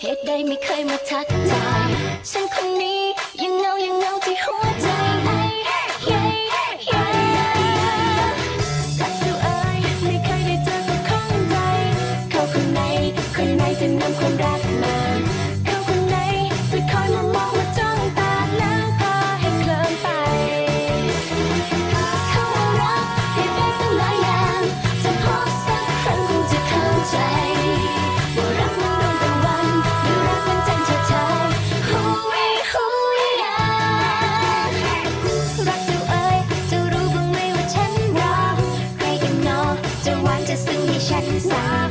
เหตุใดไม่เคยมาทักทายฉันคนนี้ยังเงายังเงาที่หัวใจไอ้เย้เย้รักดูเอ้ยไม่เคยได้เจอกับคนใดเขาคนไหนคนไหนจะนำความรัก จ้